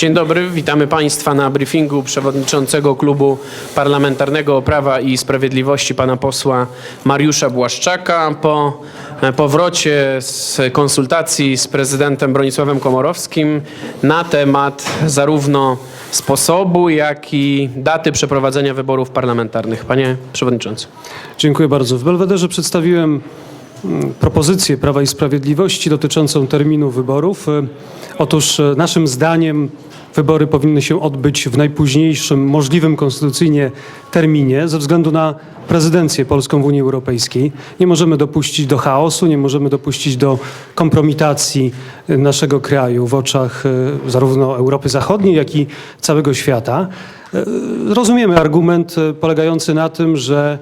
Dzień dobry, witamy Państwa na briefingu przewodniczącego Klubu Parlamentarnego Prawa i Sprawiedliwości pana posła Mariusza Błaszczaka po e, powrocie z konsultacji z prezydentem Bronisławem Komorowskim na temat zarówno sposobu, jak i daty przeprowadzenia wyborów parlamentarnych. Panie Przewodniczący. Dziękuję bardzo. W Belwederze przedstawiłem propozycję Prawa i Sprawiedliwości dotyczącą terminu wyborów. E, Otóż e, naszym zdaniem wybory powinny się odbyć w najpóźniejszym możliwym konstytucyjnie terminie ze względu na prezydencję polską w Unii Europejskiej. Nie możemy dopuścić do chaosu, nie możemy dopuścić do kompromitacji e, naszego kraju w oczach zarówno Europy Zachodniej, jak i całego świata. Rozumiemy argument polegający na tym, że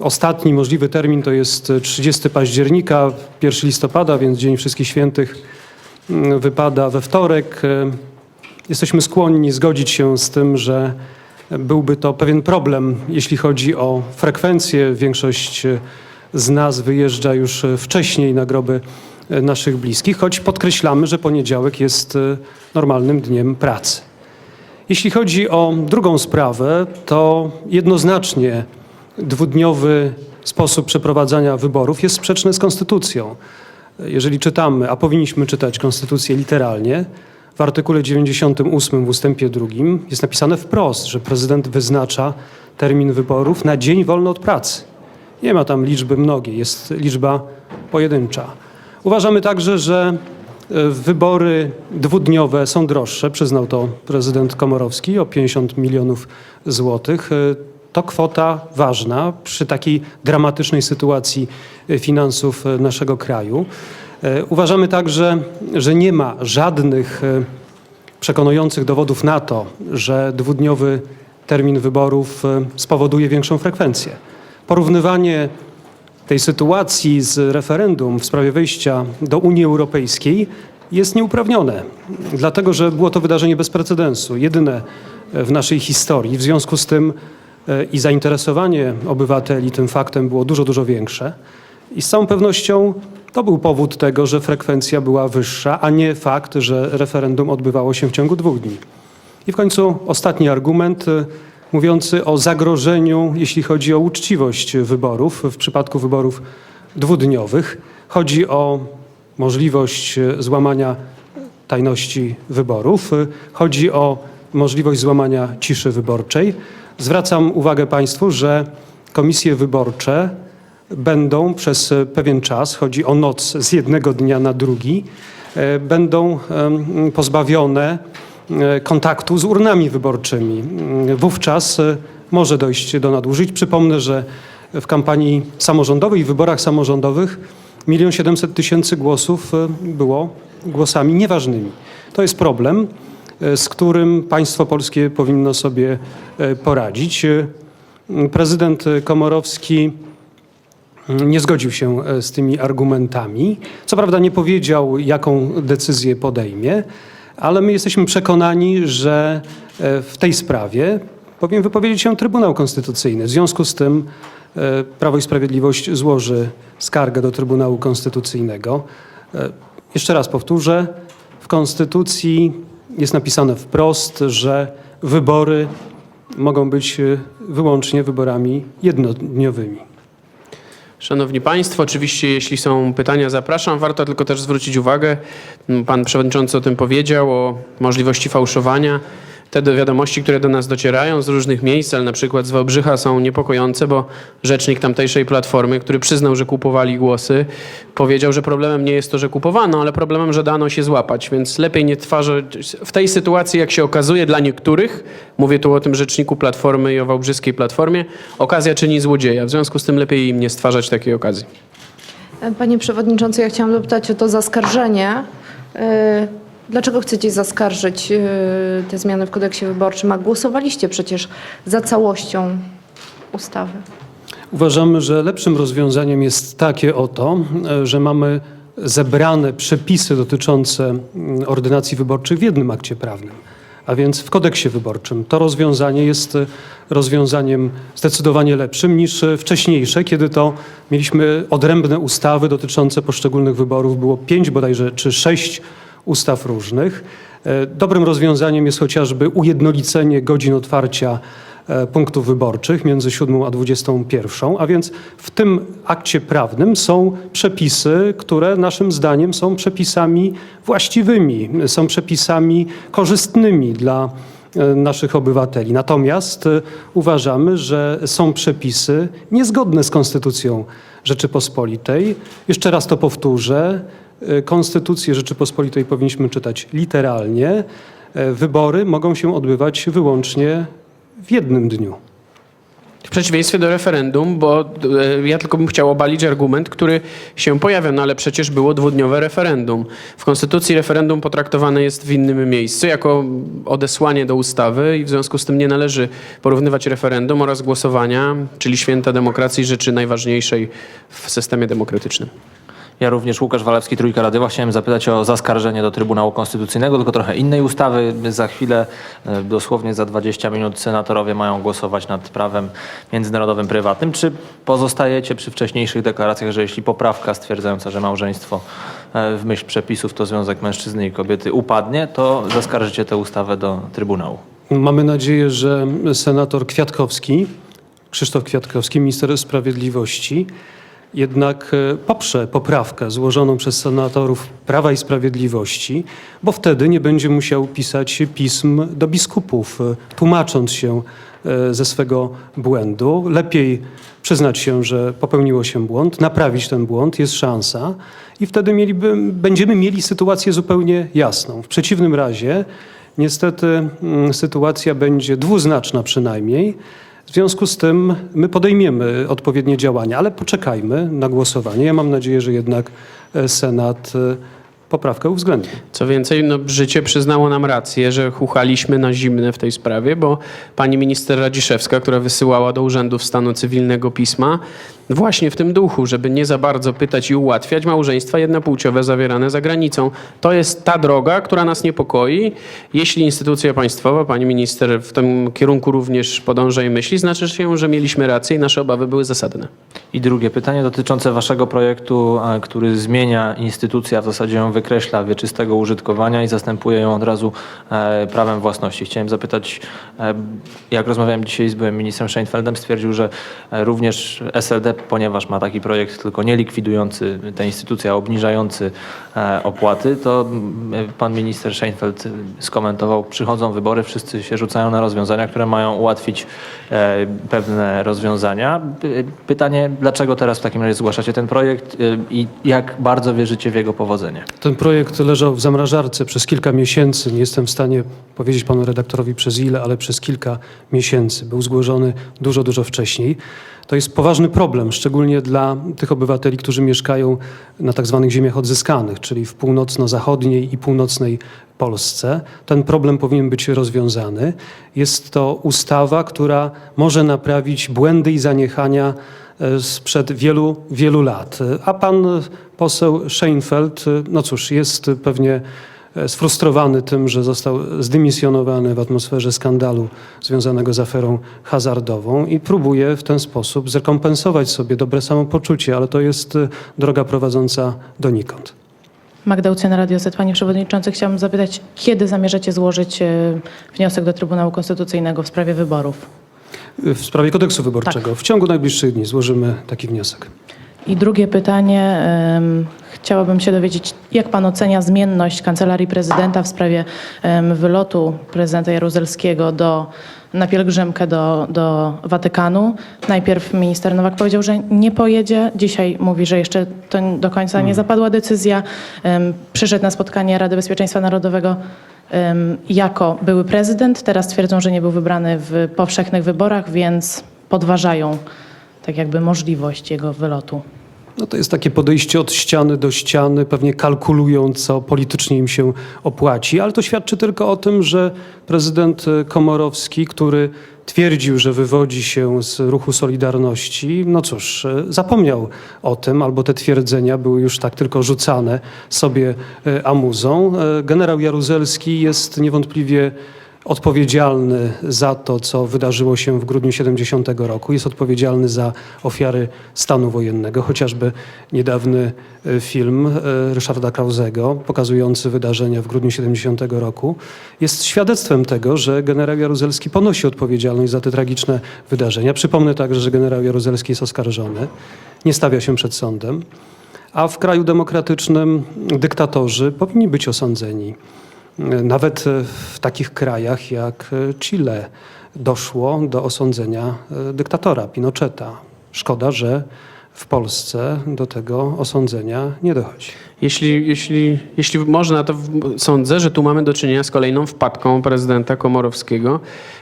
Ostatni możliwy termin to jest 30 października, 1 listopada, więc Dzień Wszystkich Świętych mm, wypada we wtorek. E, Jesteśmy skłonni zgodzić się z tym, że byłby to pewien problem, jeśli chodzi o frekwencję. Większość e, z nas wyjeżdża już e, wcześniej na groby e, naszych bliskich, choć podkreślamy, że poniedziałek jest e, normalnym dniem pracy. Jeśli chodzi o drugą sprawę, to jednoznacznie dwudniowy sposób przeprowadzania wyborów jest sprzeczny z konstytucją. Jeżeli czytamy, a powinniśmy czytać konstytucję literalnie, w artykule 98 w ustępie drugim jest napisane wprost, że prezydent wyznacza termin wyborów na dzień wolny od pracy. Nie ma tam liczby mnogiej, jest liczba pojedyncza. Uważamy także, że e, wybory dwudniowe są droższe, przyznał to prezydent Komorowski o 50 milionów złotych. To kwota ważna przy takiej dramatycznej sytuacji e, finansów e, naszego kraju. E, Uważamy także, że nie ma żadnych przekonujących dowodów na to, że dwudniowy termin wyborów spowoduje większą frekwencję. Porównywanie tej sytuacji z referendum w sprawie wejścia do Unii Europejskiej jest nieuprawnione, dlatego że było to wydarzenie bez precedensu, jedyne w naszej historii. W związku z tym i zainteresowanie obywateli tym faktem było dużo, dużo większe. I z całą pewnością to był powód tego, że frekwencja była wyższa, a nie fakt, że referendum odbywało się w ciągu dwóch dni. I w końcu ostatni argument y, mówiący o zagrożeniu, jeśli chodzi o uczciwość wyborów, w przypadku wyborów dwudniowych. Chodzi o możliwość y, złamania tajności wyborów, chodzi o możliwość złamania ciszy wyborczej. Zwracam uwagę Państwu, że komisje wyborcze będą przez pewien czas, chodzi o noc z jednego dnia na drugi, e, będą pozbawione e, kontaktu z urnami wyborczymi. Mm, Wówczas e, może dojść do nadużyć. Przypomnę, że w kampanii samorządowej i wyborach samorządowych 1 700 tysięcy głosów było głosami nieważnymi. To jest problem, z którym państwo polskie powinno sobie e, poradzić. E, Prezydent Komorowski nie zgodził się e, z tymi argumentami. Co prawda nie powiedział, jaką decyzję podejmie, ale my jesteśmy przekonani, że e, w tej sprawie powinien wypowiedzieć się Trybunał Konstytucyjny. W związku z tym e, Prawo i Sprawiedliwość złoży skargę do Trybunału Konstytucyjnego. E, Jeszcze raz powtórzę, w Konstytucji jest napisane wprost, że wybory mogą być e, wyłącznie wyborami jednodniowymi. Szanowni Państwo, oczywiście jeśli są pytania, zapraszam. Warto tylko też zwrócić uwagę, Pan Przewodniczący o tym powiedział, o możliwości fałszowania. Te do- wiadomości, które do nas docierają z różnych miejsc, ale na przykład z Wałbrzycha są niepokojące, bo rzecznik tamtejszej platformy, który przyznał, że kupowali głosy, powiedział, że problemem nie jest to, że kupowano, ale problemem, że dano się złapać, więc lepiej nie twarzać w tej sytuacji, jak się okazuje dla niektórych, mówię tu o tym rzeczniku Platformy i o Wałbrzyskiej Platformie, okazja czyni złodzieja. W związku z tym lepiej im nie stwarzać takiej okazji. Panie Przewodniczący, ja chciałam dopytać o to zaskarżenie. Dlaczego chcecie zaskarżyć e, te zmiany w kodeksie wyborczym? A głosowaliście przecież za całością ustawy. Uważamy, że lepszym rozwiązaniem jest takie oto, e, że mamy zebrane przepisy dotyczące ordynacji wyborczych w jednym akcie prawnym, a więc w kodeksie wyborczym. To rozwiązanie jest e, rozwiązaniem zdecydowanie lepszym niż e, wcześniejsze, kiedy to mieliśmy odrębne ustawy dotyczące poszczególnych wyborów. Było pięć bodajże czy sześć ustaw różnych. E, Dobrym rozwiązaniem jest chociażby ujednolicenie godzin otwarcia e, punktów wyborczych między 7 a 21, a więc w tym akcie prawnym są przepisy, które naszym zdaniem są przepisami właściwymi, są przepisami korzystnymi dla e, naszych obywateli. Natomiast uważamy, że są przepisy niezgodne z Konstytucją Rzeczypospolitej. Jeszcze raz to powtórzę. E, Konstytucję Rzeczypospolitej powinniśmy czytać literalnie. E, Wybory mogą się odbywać wyłącznie w jednym dniu. W przeciwieństwie do referendum, bo e, ja tylko bym chciał obalić argument, który się pojawia, no ale przecież było dwudniowe referendum. W Konstytucji referendum potraktowane jest w innym miejscu jako odesłanie do ustawy i w związku z tym nie należy porównywać referendum oraz głosowania, czyli święta demokracji, rzeczy najważniejszej w systemie demokratycznym. Ja również, Łukasz Walewski, Trójka Radywa. Chciałem zapytać o zaskarżenie do Trybunału Konstytucyjnego, tylko trochę innej ustawy. Za chwilę, e, dosłownie za 20 minut, senatorowie mają głosować nad prawem międzynarodowym prywatnym. Czy pozostajecie przy wcześniejszych deklaracjach, że jeśli poprawka stwierdzająca, że małżeństwo e, w myśl przepisów to związek mężczyzny i kobiety upadnie, to zaskarżycie tę ustawę do Trybunału? Mamy nadzieję, że senator Kwiatkowski, Krzysztof Kwiatkowski, minister sprawiedliwości, jednak e, poprze poprawkę złożoną przez senatorów Prawa i Sprawiedliwości, bo wtedy nie będzie musiał pisać pism do biskupów, e, tłumacząc się e, ze swego błędu. Lepiej przyznać się, że popełniło się błąd, naprawić ten błąd, jest szansa i wtedy mieliby, będziemy mieli sytuację zupełnie jasną. W przeciwnym razie niestety mm, sytuacja będzie dwuznaczna przynajmniej. W związku z tym my podejmiemy odpowiednie działania, ale poczekajmy na głosowanie. Ja mam nadzieję, że jednak e, Senat e, poprawkę uwzględni. Co więcej, no, życie przyznało nam rację, że chuchaliśmy na zimne w tej sprawie, bo pani minister Radziszewska, która wysyłała do urzędów stanu cywilnego pisma, właśnie w tym duchu, żeby nie za bardzo pytać i ułatwiać małżeństwa jednopłciowe zawierane za granicą. To jest ta droga, która nas niepokoi. Jeśli instytucja państwowa, pani minister w tym kierunku również podąża i myśli, znaczy się, że mieliśmy rację i nasze obawy były zasadne. I drugie pytanie dotyczące waszego projektu, który zmienia instytucję, a w zasadzie ją wykreśla wieczystego użytkowania i zastępuje ją od razu e, prawem własności. Chciałem zapytać, e, jak rozmawiałem dzisiaj z byłym ministrem Scheinfeldem, stwierdził, że e, również SLD, ponieważ ma taki projekt tylko nie likwidujący tę instytucję, a obniżający e, opłaty, to mm, pan minister Scheinfeld skomentował, przychodzą wybory, wszyscy się rzucają na rozwiązania, które mają ułatwić e, pewne rozwiązania. Py- Pytanie, dlaczego teraz w takim razie zgłaszacie ten projekt e, i jak bardzo wierzycie w jego powodzenie? Ten projekt leżał w zamrażarce przez kilka miesięcy. Nie jestem w stanie powiedzieć panu redaktorowi przez ile, ale przez kilka miesięcy. Był zgłoszony dużo, dużo wcześniej. To jest poważny problem, szczególnie dla tych obywateli, którzy mieszkają na tak zwanych ziemiach odzyskanych, czyli w północno-zachodniej i północnej Polsce. Ten problem powinien być rozwiązany. Jest to ustawa, która może naprawić błędy i zaniechania e, sprzed wielu, wielu lat. A pan poseł Scheinfeld, e, no cóż, jest pewnie sfrustrowany tym, że został zdymisjonowany w atmosferze skandalu związanego z aferą hazardową i próbuje w ten sposób zrekompensować sobie dobre samopoczucie, ale to jest e, droga prowadząca donikąd. Magda Ucjana, Radio Z. Panie Przewodniczący, chciałabym zapytać, kiedy zamierzacie złożyć e, wniosek do Trybunału Konstytucyjnego w sprawie wyborów? W sprawie kodeksu wyborczego w ciągu najbliższych dni złożymy taki wniosek. I drugie pytanie. Chciałabym się dowiedzieć, jak pan ocenia zmienność Kancelarii Prezydenta w sprawie wylotu prezydenta Jaruzelskiego do, na pielgrzymkę do, do Watykanu. Najpierw minister Nowak powiedział, że nie pojedzie. Dzisiaj mówi, że jeszcze to do końca nie zapadła decyzja. Przyszedł na spotkanie Rady Bezpieczeństwa Narodowego jako były prezydent. Teraz twierdzą, że nie był wybrany w powszechnych wyborach, więc podważają tak jakby możliwość jego wylotu. No to jest takie podejście od ściany do ściany, pewnie kalkulują, co politycznie im się opłaci, ale to świadczy tylko o tym, że prezydent e, Komorowski, który twierdził, że wywodzi się z ruchu Solidarności, no cóż, e, zapomniał o tym, albo te twierdzenia były już tak tylko rzucane sobie e, amuzą. Generał Jaruzelski jest niewątpliwie odpowiedzialny za to, co wydarzyło się w grudniu 70 roku, jest odpowiedzialny za ofiary stanu wojennego. Chociażby niedawny e, film e, Ryszarda Krauzego pokazujący wydarzenia w grudniu 70 roku jest świadectwem tego, że generał Jaruzelski ponosi odpowiedzialność za te tragiczne wydarzenia. Przypomnę także, że generał Jaruzelski jest oskarżony, nie stawia się przed sądem, a w kraju demokratycznym dyktatorzy powinni być osądzeni. Nawet e, w takich krajach jak e, Chile doszło do osądzenia e, dyktatora Pinocheta. Szkoda, że w Polsce do tego osądzenia nie dochodzi. Jeśli, jeśli, jeśli można, to sądzę, że tu mamy do czynienia z kolejną wpadką prezydenta Komorowskiego,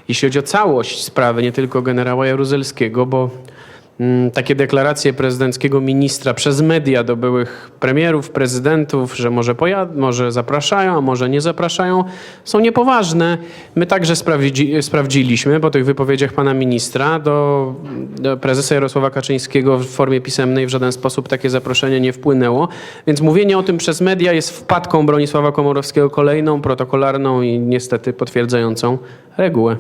jeśli chodzi o całość sprawy, nie tylko generała Jaruzelskiego, bo takie deklaracje prezydenckiego ministra przez media do byłych premierów, prezydentów, że może, pojad- może zapraszają, a może nie zapraszają, są niepoważne. My także sprawdzi- sprawdziliśmy po tych wypowiedziach pana ministra do, do prezesa Jarosława Kaczyńskiego w formie pisemnej w żaden sposób takie zaproszenie nie wpłynęło. Więc mówienie o tym przez media jest wpadką Bronisława Komorowskiego kolejną, protokolarną i niestety potwierdzającą regułę.